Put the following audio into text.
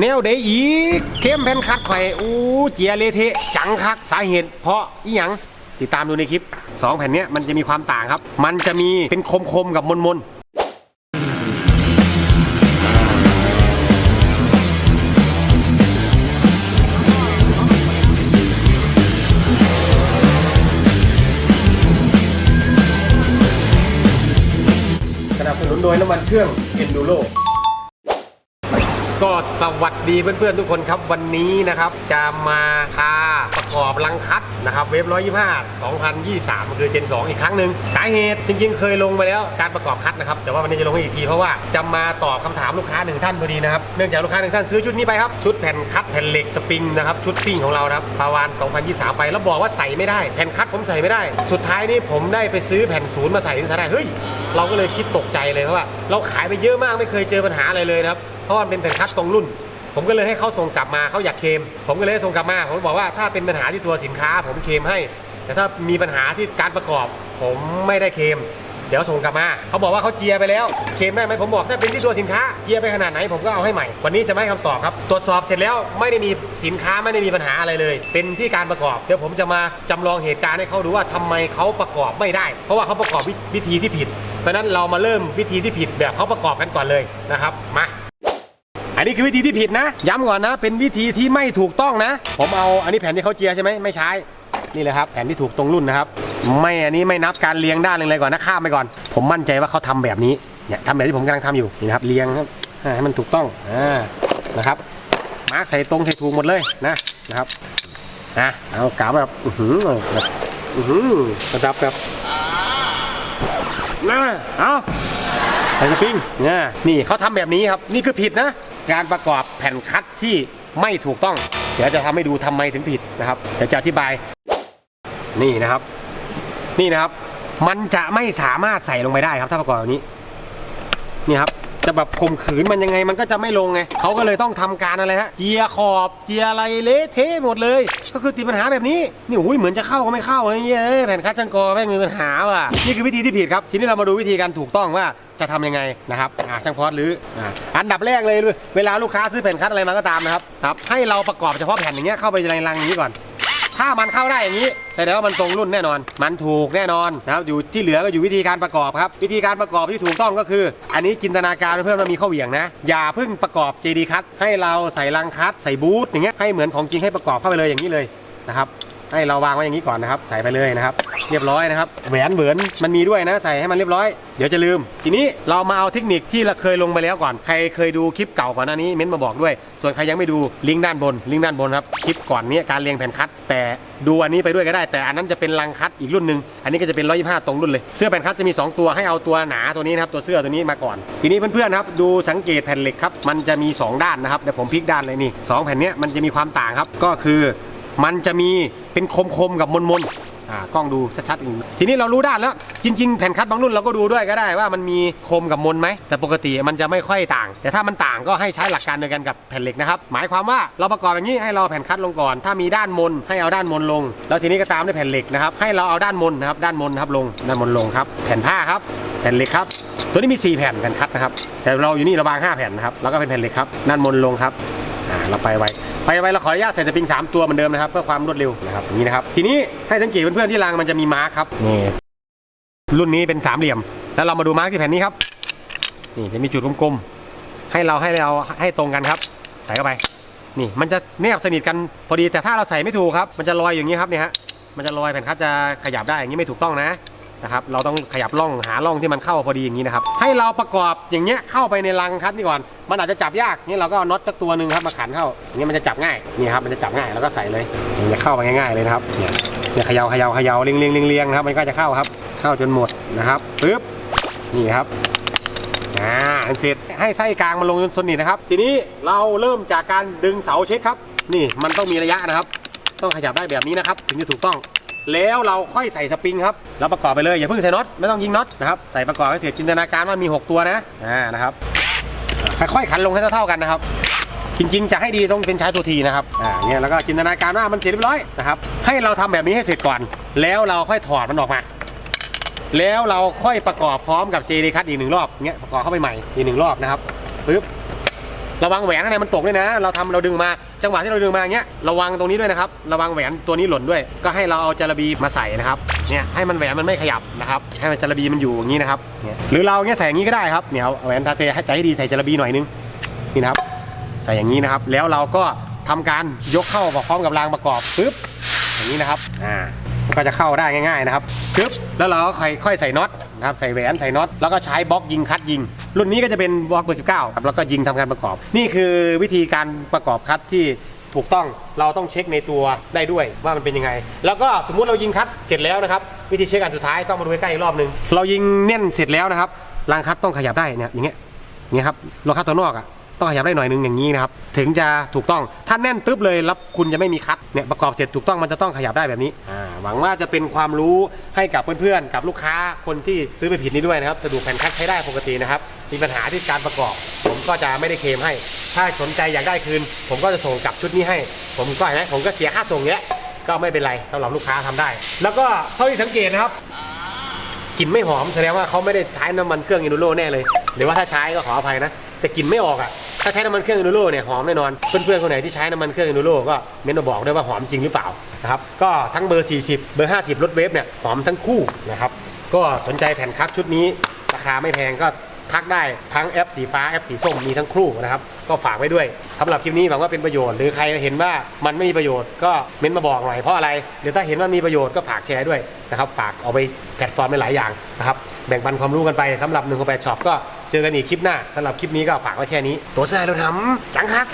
แนวเดอีกเข้มแผ่นคัดข่อยอู้เจียเละเทะจังคักสาเหตุเพราะอีหยังติดตามดูในคลิปสองแผ่นเนี้ยมันจะมีความต่างครับ มันจะมีเป็นคมๆกับมนๆสนับสนุนโดยน้ำมันเครื่อง Enduro ก็สวัสดีเพื่อนๆทุกคนครับ วันนี้นะครับจะมาพาประกอบลังคัดนะครับเวฟ125 2023คือเจน 2 อีกครั้งหนึ่งสาเหตุจริงๆ เคยลงไปแล้วการประกอบคัดนะครับแต่ว่าวันนี้จะลงอีกทีเพราะว่าจะมาตอบคำถามลูกค้าหนึ่งท่านพอดีนะครับเนื่องจากลูกค้าหนึ่งท่านซื้อชุดนี้ไปครับชุดแผ่นคัดแผ่นเหล็กสปริงนะครับชุดซิ่งของเรานะครับปาวาน 2023 ไปแล้วบอกว่าใส่ไม่ได้แผ่นคัดผมใส่ไม่ได้ สุดท้ายนี่ผมได้ไปซื้อแผ่นศูนย์มาใส่ที่ใส่ได้เฮ้ยเราก็เลยคิดตกใจเลยเพราะว่า เราขายไปเยอะมากไม่เคยเจอปัญหาอะไรเลยนะครับ เพราะมันเป็นแผ่นคัดตรงรุ่น ผมก็เลยให้เขาส่งกลับมาเขาอยากเคม ผมก็เลยส่งกลับมา ผมบอกว่าถ้าเป็นปัญหาที่ตัวสินค้า ผมเคมให้ แต่ถ้ามีปัญหาที่การประกอบ ผมไม่ได้เคม เดี๋ยวส่งกลับมา เขาบอกว่าเขาเจียไปแล้ว เคมได้ไหมผมบอกถ้าเป็นที่ตัวสินค้าเจียไปขนาดไหนผมก็เอาให้ใหม่ วันนี้จะไม่ให้คำตอบครับ ตรวจสอบเสร็จแล้วไม่ได้มีสินค้าไม่ได้มีปัญหาอะไรเลย เป็นที่การประกอบ เดี๋ยวผมจะมาจำลองเหตุการณ์ให้เขาดูว่าทำไมเขาประกอบไม่ได้ เพราะว่าเขาประกอบวิวธีที่ผิด เพราะนั้นเรามาเริ่มวิธีที่ผิดแบบเขาประกอบกันก่อนเลยนะครับ มา อันนี้คือวิธีที่ผิดนะ ย้ำก่อนนะ เป็นวิธีที่ไม่ถูกต้องนะ ผมเอาอันนี้แผ่นที่เขาเจียใช่ไหมไม่ใช้ นี่เลยครับแผ่นที่ถูกตรงรุ่นนะครับไม่อันนี้ไม่นับการเรียงด้านเลยก่อนนะข้ามไปก่อน ผมมั่นใจว่าเขาทำแบบนี้เนี่ยทำแบบที่ผมกำลังทำอยู่นี่นะครับเรียงครับให้มันถูกต้องอ่านะครับมาร์กใส่ตรงใส่ถูกหมดเลยนะนะครับนะเอากาแบบอือหือแบบอือหือระดับแบบนะเอาใส่สปริงเนี่ยนี่เขาทำแบบนี้ครับ นี่คือผิดนะ การประกอบแผ่นคัดที่ไม่ถูกต้อง เดี๋ยวจะทำให้ดูทำไมถึงผิดนะครับเดี๋ยวจะอธิบาย นี่นะครับ นี่นะครับ มันจะไม่สามารถใส่ลงไปได้ครับถ้าประกอบแบบนี้ นี่ครับ จะแบบข่มขืนมันยังไงมันก็จะไม่ลงไงเขาก็เลยต้องทำการอะไรฮะเจียขอบเจียอะไรเละเทะหมดเลย ก็คือติดปัญหาแบบนี้นี่อุ้ยเหมือนจะเข้าก็ไม่เข้าไอ้เงี้ยแผ่นคัดจังกอแม่งมีปัญหาว่ะนี่คือวิธีที่ผิดครับทีนี้เรามาดูวิธีการถูกต้องว่าจะทำยังไงนะครับอ่าช่างพอดหรืออ่าอันดับแรกเลยเวลาลูกค้าซื้อแผ่นคัดอะไรมาก็ตามนะครับครับให้เราประกอบเฉพาะแผ่นอย่างเงี้ยเข้าไปในรังนี้ก่อน ถ้ามันเข้าได้อย่างนี้แสดงว่ามันตรงรุ่นแน่นอน มันถูกแน่นอนนะครับอยู่ที่เหลือก็อยู่วิธีการประกอบครับ วิธีการประกอบที่ถูกต้องก็คือ อันนี้จินตนาการเพื่อนมันมีข้อเหวี่ยงนะ อย่าเพิ่งประกอบ JD คัตให้เราใส่รังคัตใส่บูทอย่างเงี้ยให้เหมือนของจริงให้ประกอบเข้าไปเลยอย่างนี้เลยนะครับให้เราวางไว้อย่างนี้ก่อนนะครับ ใส่ไปเลยนะครับ เรียบร้อยนะครับแหวนเหมือนมันมีด้วยนะใส่ให้มันเรียบร้อยเดี๋ยวจะลืม ทีนี้เรามาเอาเทคนิคที่เราเคยลงไปแล้วก่อน ใครเคยดูคลิปเก่าก่อนหน้านี้เม้นมาบอกด้วย ส่วนใครยังไม่ดูลิงก์ด้านบนลิงก์ด้านบนครับคลิปก่อนนี้การเรียงแผ่นคัด แต่ดูอันนี้ไปด้วยก็ได้ แต่อันนั้นจะเป็นลังคัดอีกรุ่นหนึ่งอันนี้ก็จะเป็น 125 ตรงรุ่นเลย เสื้อแผ่นคัดจะมี 2 ตัวให้เอาตัวหนาตัวนี้นะครับตัวเสื้อตัวนี้มาก่อน ทีนี้เพื่อนๆครับดูสังเกตแผ่นเหล็กครับมันจะมี 2 ด้านนะครับเดี๋ยวผมพลิกด้านเลยนี่สองแผ่นเนี้ยมันจะมีความต่างครับก็คือมันจะมีเป็นคมๆกับมนๆ อ่ากล้องดูชัดๆอีกทีนี้เรารู้ด้านแล้ว จริง ๆ แผ่นคัดบางรุ่นเราก็ดูด้วยก็ได้ว่ามันมีคมกับมนไหม แต่ปกติมันจะไม่ค่อยต่าง แต่ถ้ามันต่างก็ให้ใช้หลักการเดียวกันกับแผ่นเหล็กนะครับ หมายความว่าเราประกอบอย่างนี้ให้เราแผ่นคัดลงก่อน ถ้ามีด้านมนให้เอาด้านมนลง แล้วทีนี้ก็ตามด้วยแผ่นเหล็กนะครับ ให้เราเอาด้านมนนะครับ ด้านมนนะครับลง ด้านมนลงครับ แผ่นผ้าครับ แผ่นเหล็กครับตัวนี้มี 4 แผ่นแผ่นคัดนะครับ แต่เราอยู่นี่เราวาง 5 แผ่นนะครับ แล้วก็เป็นแผ่นเหล็กครับ ด้านมนลงครับ อ่า เราไปไว ไปไวเราขออนุญาตใส่สปริง 3 ตัวเหมือนเดิมนะครับเพื่อความรวดเร็วนะครับอย่างนี้นะครับ ทีนี้ให้สังเกตเพื่อนๆที่รางมันจะมีมาร์คครับนี่รุ่นนี้เป็นสามเหลี่ยม แล้วเรามาดูมาร์คที่แผ่นนี้ครับนี่จะมีจุดกลมๆให้เราให้เราให้ตรงกันครับ ใส่เข้าไป นี่มันจะแนบสนิทกันพอดีแต่ถ้าเราใส่ไม่ถูกครับ มันจะลอยอย่างนี้ครับเนี่ยฮะมันจะลอยแผ่นคัดจะขยับได้อย่างนี้ไม่ถูกต้องนะ นะครับเราต้องขยับร่องหาร่องที่มันเข้าพอดีอย่างนี้นะครับให้เราประกอบอย่างเงี้ยเข้าไปในรังคัดนี่ก่อนมันอาจจะจับยากนี่เราก็เอาน็อตสักตัวหนึ่งครับมาขันเข้าอย่างนี้มันจะจับง่ายนี่ครับมันจะจับง่ายแล้วก็ใส่เลยมันจะเข้าไปง่ายๆเลยนะครับเนี่ยเนี่ยเขยาเขยาเขยาเรียงเรียงเรียงเรียงครับมันก็จะเข้าครับเข้าจนหมดนะครับปึ๊บนี่ครับอ่าเสร็จให้ไส้กลางมันลงจนสนิทนะครับ ทีนี้เราเริ่มจากการดึงเสาเช็คครับ นี่มันต้องมีระยะนะครับ ต้องขยับได้แบบนี้นะครับ ถึงจะถูกต้อง แล้วเราค่อยใส่สปริงครับแล้วประกอบไปเลยอย่าเพิ่งใส่น็อตไม่ต้องยิงน็อตนะครับใส่ประกอบให้เสร็จจินตนาการว่ามี 6 ตัวนะอ่านะครับค่อยๆขันลงให้เท่าๆกันนะครับจริงๆจะให้ดีต้องเป็นใช้ตัวทีนะครับ อ่าเนี่ยแล้วก็จินตนาการว่ามันเสร็จเรียบร้อยนะครับ ให้เราทำแบบนี้ให้เสร็จก่อน แล้วเราค่อยถอดมันออกมา แล้วเราค่อยประกอบพร้อมกับเจดีคัตอีกหนึ่งรอบเงี้ยประกอบเข้าไปใหม่อีกหนึ่งรอบนะครับปึ๊บ ระวังแหวนข้างในมันตกด้วยนะ เราทำเราดึงมาจังหวะที่เราดึงมาเงี้ยระวังตรงนี้ด้วยนะครับระวังแหวนตัวนี้หล่นด้วย ก็ให้เราเอาจาระบีมาใส่นะครับเนี่ยให้มันแหวนมันไม่ขยับนะครับให้มันจาระบีมันอยู่อย่างนี้นะครับหรือเราเงี้ยใส่อย่างนี้ก็ได้ครับเนี่ยแหวนทาเตให้ใจให้ดีใส่จาระบีหน่อยนึงนี่นะครับ ใส่อย่างนี้นะครับ แล้วเราก็ทำการยกเข้าพร้อมกับรางประกอบปึ๊บอย่างนี้นะครับอ่าก็จะเข้าได้ง่าย ๆนะครับปึ๊บแล้วเราก็ค่อยค่อยใส่น็อต นะครับใส่แหวนใส่น็อตแล้วก็ใช้บล็อกยิงคัดยิง รุ่นนี้ก็จะเป็นบล็อกเบอร์สิบเก้าครับแล้วก็ยิงทำการประกอบ นี่คือวิธีการประกอบคัดที่ถูกต้องเราต้องเช็คในตัวได้ด้วยว่ามันเป็นยังไง แล้วก็สมมุติเรายิงคัดเสร็จแล้วนะครับ วิธีเช็คอันสุดท้ายก็มาดูใกล้ๆอีกรอบหนึง เรายิงแน่นเสร็จแล้วนะครับรางคัดต้องขยับได้เนี่ยอย่างเงี้ยเนี่ยครับรองคัดตัวนอกอะ ต้องขยับได้หน่อยนึงอย่างนี้นะครับถึงจะถูกต้องถ้าแน่นตึ๊บเลยแล้วคุณจะไม่มีคัดเนี่ยประกอบเสร็จถูกต้องมันจะต้องขยับได้แบบนี้อ่าหวังว่าจะเป็นความรู้ให้กับเพื่อนๆ กับลูกค้าคนที่ซื้อไปผิดนี้ด้วยนะครับสะดวกแผ่นคัดใช้ได้ปกตินะครับมีปัญหาที่การประกอบ ผมก็จะไม่ได้เคลมให้ ถ้าสนใจอยากได้คืน ผมก็จะส่งกลับชุดนี้ให้ ผมก็นะผมก็เสียค่าส่งเนี้ยก็ไม่เป็นไรสำหรับลูกค้าทำได้ แล้วก็เท่าที่สังเกตนะครับกลิ่นไม่หอมแสดงว่าเขาไม่ได้ใช้น้ำมันเครื่องอินดูโรแน่เลย หรือว่าถ้าใช้ก็ขออภัยนะ แต่กลิ่นไม่ออกอะ ถ้าใช้น้ำมันเครื่องอินดูโรเนี่ยหอมแน่นอน เพื่อนๆคนไหนที่ใช้น้ำมันเครื่องอินดูโรก็เม้นมาบอกด้วยว่าหอมจริงหรือเปล่านะครับก็ทั้งเบอร์ 40 เบอร์ 50 รถเวฟเนี่ยหอมทั้งคู่นะครับก็สนใจแผ่นคัดชุดนี้ราคาไม่แพงก็ทักได้ทั้งแอปสีฟ้าแอปสีส้มมีทั้งคู่นะครับ ก็ฝากไว้ด้วยสำหรับคลิปนี้หวังว่าเป็นประโยชน์หรือใครเห็นว่ามันไม่มีประโยชน์ก็เม้นมาบอกหน่อยเพราะอะไร หรือถ้าเห็นว่ามีประโยชน์ก็ฝากแชร์ด้วยนะครับ ฝากเอาไปแพลตฟอร์มหลายอย่างนะครับ แบ่งปันความรู้กันไปสำหรับ1นึ่งของแปดช็อปก็ เจอกันอีกคลิปหน้าสำหรับคลิปนี้ก็ฝากไว้แค่นี้ ตัวเสื้อเราทำจังคัก